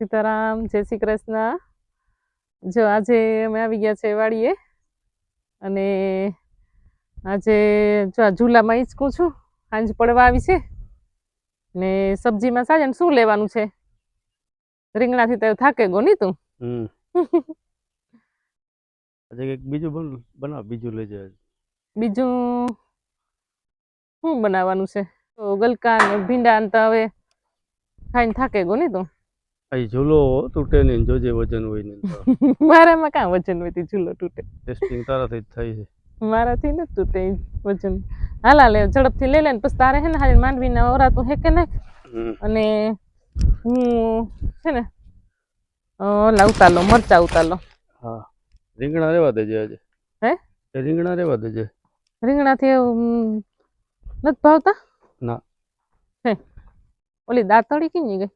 સીતારામ જય શ્રી કૃષ્ણ. જો આજે અમે આવી ગયા છે વાડીએ અને આજે જો આ ઝૂલામાં હિંચકું છું સાંજ પડવા આવી છે ને સબ્જીમાં સાજન શું લેવાનું છે? રીંગણાથી તો થાકે ગો નહીં તું. આજે કંઈક બીજું બન બનાવ બીજું લઈ જાય બીજું શું બનાવવાનું છે? તો ગલકા ને ભીંડા ને તો હવે ખાઈને થાકે ગો નહીં તું. અહીં ઝૂલો તૂટે નહીં ને જોજે વજન હોય ને મારામાં કાં વજન હોય ઝૂલો તૂટે? ટેસ્ટિંગ તારાથી જ થઈ છે. મારાથી નથી તૂટે વજન. હાલા લે ઝડપથી લઈ લે ને પછી તારે હે ને હાલી માંડવીને ઓરાતું હે કે ને? અને હું છે ને ઓલા ઉતાલો મરચા ઉતાલો હા. રીંગણા રેવા દેજે આજે. હે? રીંગણા રેવા દેજે. રીંગણાથી નથી ભાવતા? ના. હે. ઓલી દાંતળી કેમ ગઈ?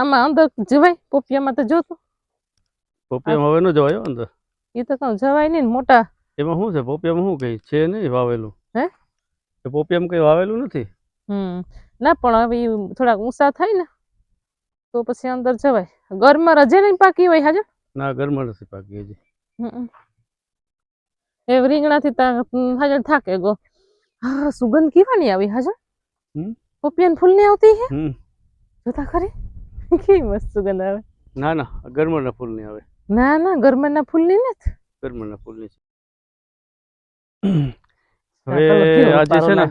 આમાં અંદર જવાય? પોપિયામાં તો જોતું પોપિયામાં હવે ન જવાય અંદર. એ તો કહું જવાય નહીં ને મોટા. એમાં શું છે? પોપિયામાં શું કઈ છે નહીં વાવેલું? હે? એ પોપિયામાં કઈ વાવેલું નથી? હમ. ના પણ હવે થોડાક ઊંચા થાય ને તો પછી અંદર જવાય. ગરમા રજે નહીં પાકી હોય હાજર ના ગરમા નથી પાકી હજી. એ રીંગણાથી હાજર થાકે ગો. હા સુગંધ કેવાની આવી હાજર હમ? પોપિયાન ફૂલની આવતી હે? જોતા ખરી? કેવી મસ્ત સુગંધ આવે? ના ના ગરમરના ફૂલ નહીં આવે. ના ના ગરમરના ફૂલની નથી? ગરમરના ફૂલની છે. આ કલર હવે આજે છે ને.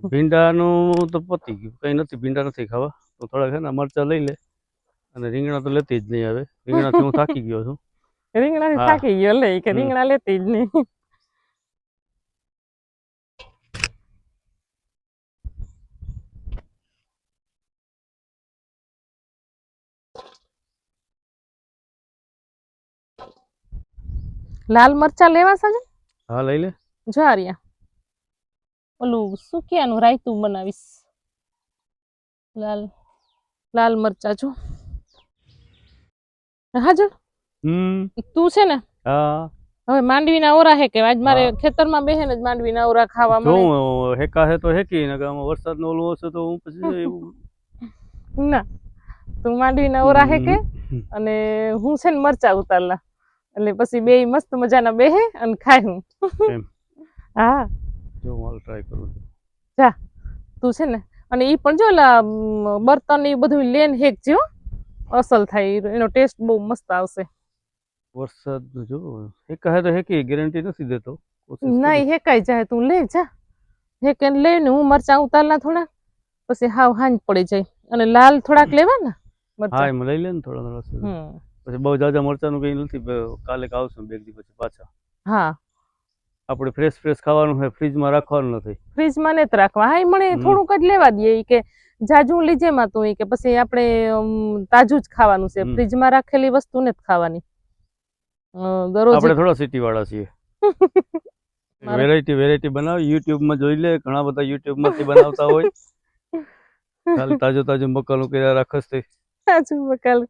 ભીંડાનું તો પતી ગયું કઈ નથી ભીંડા નથી ખાવા. તો થોડાક છે ને મરચા લઈ લે. અને રીંગણા તો લેતી જ નહીં હવે. રીંગણાથી હું થાકી ગયો છું. રીંગણાથી હા. થાકી ગયો લે કે રીંગણા લેતી જ નહીં. લાલ મરચા લેવા સાજે હા લઈ લે. જો આર્યા ઓલું સુકિયાનું રાયતું બનાવીશ. લાલ લાલ મરચા જો. હાજર હમ. તું છે ને? હા. હવે માંડવીના ઓરા હે કે? આજ મારે ખેતર ખેતરમાં બેહે ને જ માંડવીના ઓરા ખાવા મળે. જો હેકા હે તો હેકી ને ગામ વરસાદ નો ઓલું હશે તો હું પછી ના. તું માંડવીના ઓરા હે કે? અને હું છે ને મરચા ઉતારલા. એટલે પછી બે મસ્ત મજાના બેહે અને ખાય હું. હા. જો હું ટ્રાય કરું જા. તું છે ને અને એ પણ જો બર્તન એ બધું લેન હેક જો અસલ થાય એનો ટેસ્ટ બહુ મસ્ત આવશે. વરસાદ જો હેક કહે તો હેકી ગેરંટી નથી દેતો. ના. હેકાઈ જાય તું લે જા. હેકે લે ને હું મરચા ઉતારલા થોડા પછી હાવ હાંજ પડી જાય. અને લાલ થોડાક લેવા ને હા એમ લઈ લે ને થોડા થોડા હમ. પછી બહુ જાજા મરચાનું કઈ નથી કાલે આવશું બે દિવસ પછી પાછા. હા. આપણે ફ્રેશ ફ્રેશ ખાવાનું હોય ફ્રીજમાં રાખવાનું નથી ફ્રીજમાં ને રાખવા. હા મને થોડુંક જ લેવા દે કે જાજુ લીજે માં તું કે પછી આપણે તાજું જ ખાવાનું છે. ફ્રીજમાં રાખેલી વસ્તુ ને જ ખાવાની દરરોજ આપણે થોડા સિટી વાળા છીએ વેરાયટી વેરાયટી બનાવી. યુટ્યુબમાં જોઈ લે ઘણા બધા યુટ્યુબમાંથી બનાવતા હોય. તાજો તાજો તાજું મકાનું કર્યા રાખસ તે તાજું બકાલ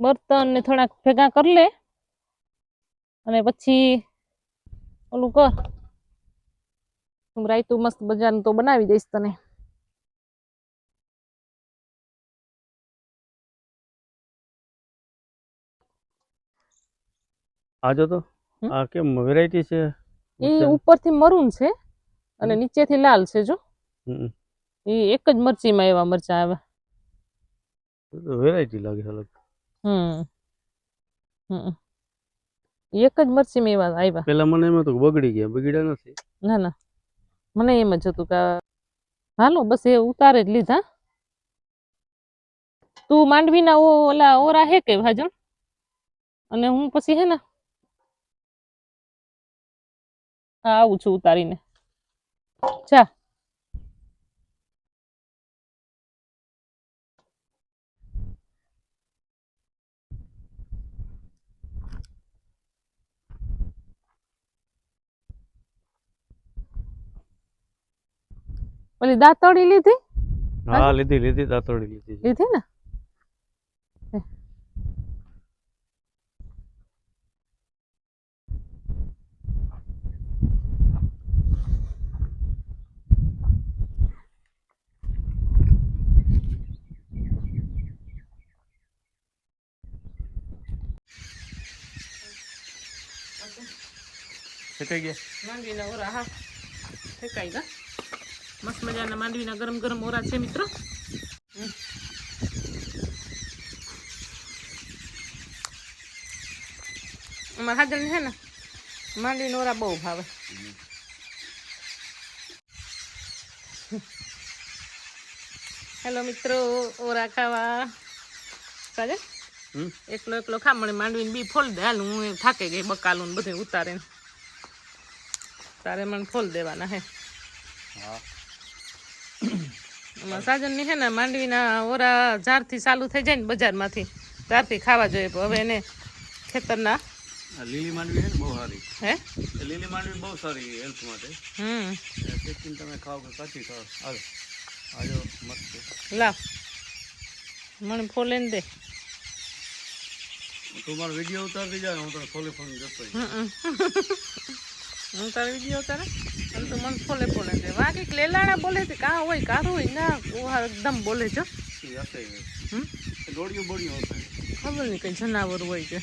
બર્તન ને થોડાક ભેગા કરી લે. અને પછી ઓલું કર. હું રાયતું મસ્ત બજારનું તો બનાવી દઈશ તને. આજો તો? આ કેમ વેરાયટી છે? એ? ઉપરથી મરૂન છે અને નીચેથી લાલ છે જો. એ એક જ મરચીમાં એવા મરચા આવે. વેરાયટી લાગે અલગ. હમ. હમ. એક જ મરચીમાં એવા આવ્યા પેલા મને એમ હતું કે બગડી ગયા બગડ્યા નથી. ના ના. મને એમ જ હતું કે હાલો બસ એ ઉતારે જ લીધા. તું માંડવીના ઓલા ઓરા હે કે ભાજણ અને હું પછી હે ને? હા આવું છું ઉતારીને. જા. ઓલી દાંતળી લીધી? હા લીધી લીધી દાંતોડી લીધી. લીધી ને? શેકાઈ ગયા? માંડવીના ઓરા હા ફેંકાઈ ગયા? મસ્ત મજાના માંડવીના ગરમ ગરમ ઓરા છે મિત્રો. હમ. અમારા હાજર છે ને માંડવીના ઓરા બહુ ભાવે. હેલો મિત્રો ઓરા ખાવા. સાજે એકલો એકલો ખા મને માંડવીને બી ફોલ દે. હાલ હું થાકે ગઈ બકાલું ને બધું ઉતારીને. તારે મને ફોલ દેવાના હે. હા. એમાં સાજનની હે ને માંડવીના ઓરા ઝારથી ચાલુ થઈ જાય ને બજારમાંથી ત્યારથી ખાવા જોઈએ. પણ હવે એને ખેતરના લીલી માંડવી હે ને બહુ સારી. હે? લીલી માંડવી બહુ સારી હેલ્થ માટે. હમ. તમે ખાઓ કે કાચી ખાવ હાલો. આજો મસ્ત. લા લાવ મને ફોલેને દે. તું મારો વીડિયો ઉતારતી જાય હું તને ફોલે ફોન જતો હમ. હું તાર વીડિયો તારે અને તું મને ફોલે ફોલે છે વા કંઈક લેલાણા બોલે છે કાં હોય કારું હોય. ના ઓહા એકદમ બોલે છે. દોડિયું બોડિયું ખબર નહીં કંઈ જનાવર હોય કે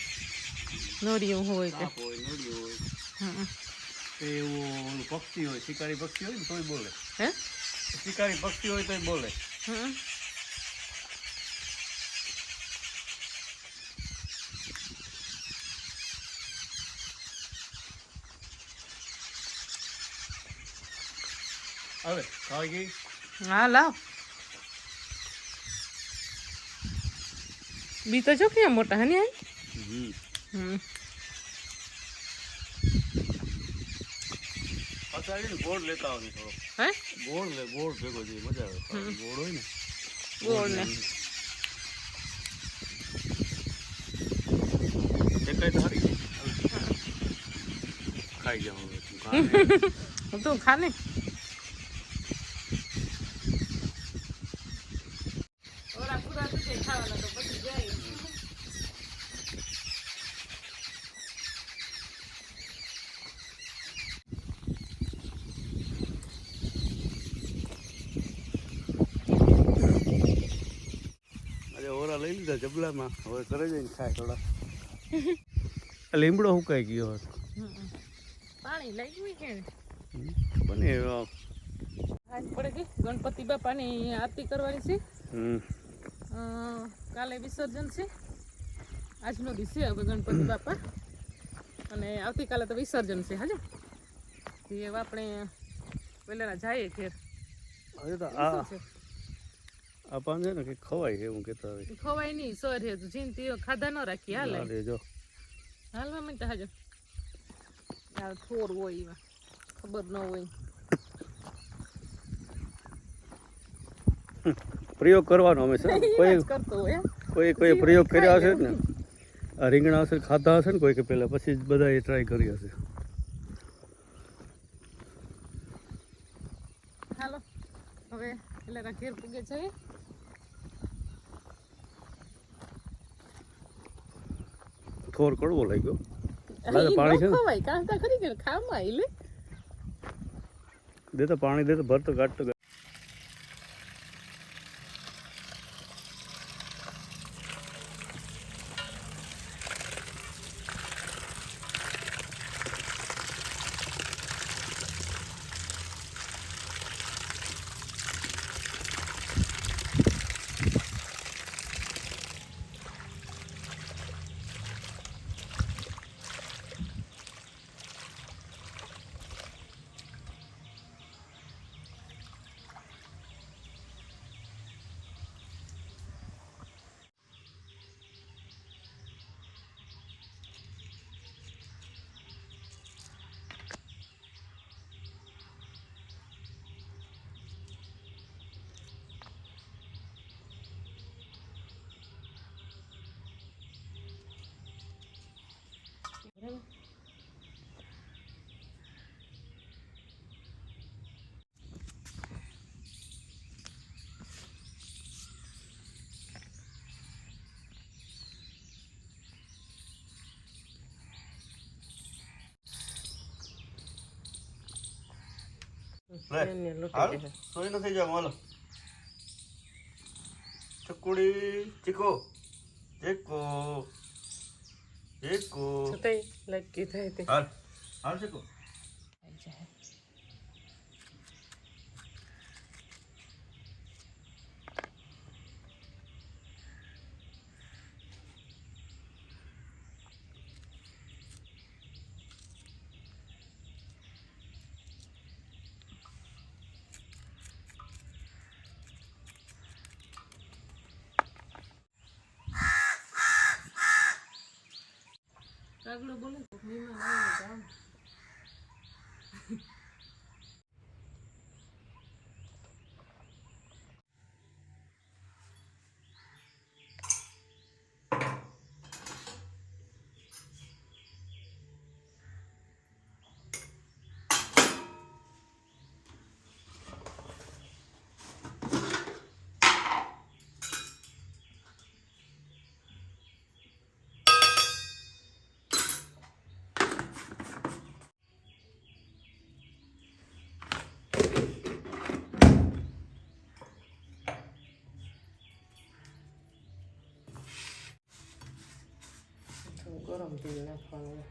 નોરિયું હોય કે. એવું પક્ષી હોય શિકારી પક્ષી હોય ને તોય બોલે. હે? શિકારી પક્ષી હોય તોય બોલે. હમ. હા લાવ બી તો જો ક્યાં મોટા હે ને હમ ગોળ લેતા આવની થોડો હે ગોળ લે ગોળ ભેગો છે મજા આવે. ગોળ હોય ને ગોળ ને ખાઈ જાઉં તું ખા ને. તું ખા ને ઓરા પૂરા થઈ જાય ખાવાના તો પછી જાય અરે ઓરા લઈ લીધા જબલામાં. હવે ઘરે જઈને ખાય થોડા. આ લીમડો સુકાઈ ગયો હતો પાણી લઈ ગયું કે? બને પડે ગઈ ગણપતિ બાપાની આરતી કરવાની છે. કાલે વિસર્જન છે. આજનો દિવસ છે હવે ગણપતિ બાપા. અને આવતીકાલે તો વિસર્જન છે હાજે તે આપણે પહેલા જઈએ ઘેર. હવે તો શું આ પાન છે ને કે ખવાય છે હું કહેતા હોય. ખવાય નહીં સર હે તો જીનતી ખાધા ન રાખી હાલે. અરે જો હાલવા તો હાજો. યાર થોર હોય એવા ખબર ન હોય. પ્રયોગ કરવાનો હંમેશા કોઈ કોઈ કોઈ પ્રયોગ કર્યા હશે ને? આ રીંગણા હશે ખાધા હશે ને કોઈ કે પહેલા પછી જ બધાએ ટ્રાય કરી હશે. હાલો. હવે એટલે ઘેર પૂગે છે. થોર કડવો લાગ્યો પાણી છે? ખવાય કાંતા ખરી કે ખામાં એટલે દે તો પાણી દે તો ભરતો કાઢતો સોઈ ન થઈ જાય મોલો ચકુડી ચીકો ચીકો. છતાંય લટકી થાય તે. હાલ હાલ ચીકો આગળ બોલે તો મહેમાન આવે તેલ નાખવાનું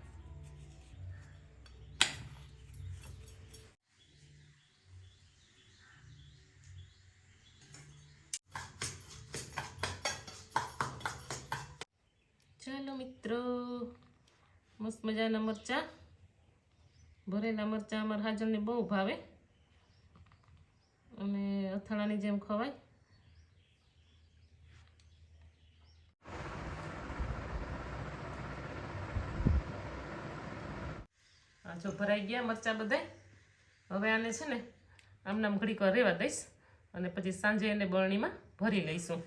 ચાલો મિત્રો, મસ્ત મજાના મરચાં. ભરેલા મરચાં અમારા હાજરને બહુ ભાવે. અને અથાણાની જેમ ખવાય. આ જો ભરાઈ ગયા મરચાં બધાય. હવે આને છે ને આમનામ ઘડીક વાર રહેવા દઈશ અને પછી સાંજે એને બરણીમાં ભરી લઈશું.